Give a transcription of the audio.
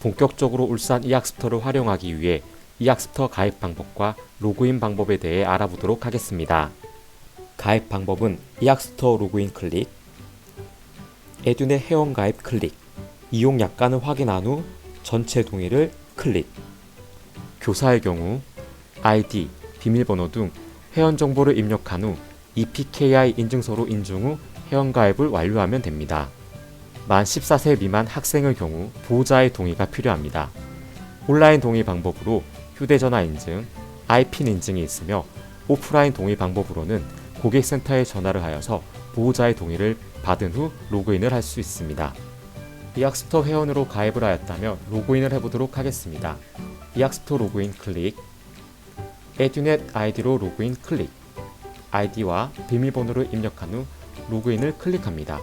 본격적으로 울산 이학스토를 활용하기 위해 이학스토 가입 방법과 로그인 방법에 대해 알아보도록 하겠습니다. 가입 방법은 이학스토 로그인 클릭, 에듀넷 회원 가입 클릭, 이용 약관을 확인한 후 전체 동의를 클릭. 교사의 경우 아이디, 비밀번호 등 회원 정보를 입력한 후 EPKI 인증서로 인증 후 회원 가입을 완료하면 됩니다. 만 14세 미만 학생의 경우 보호자의 동의가 필요합니다. 온라인 동의 방법으로 휴대전화 인증, 아이핀 인증이 있으며 오프라인 동의 방법으로는 고객센터에 전화를 하여서 보호자의 동의를 받은 후 로그인을 할 수 있습니다. 이학스토 회원으로 가입을 하였다면 로그인을 해보도록 하겠습니다. 이학스토 로그인 클릭, 에듀넷 아이디로 로그인 클릭, 아이디와 비밀번호를 입력한 후 로그인을 클릭합니다.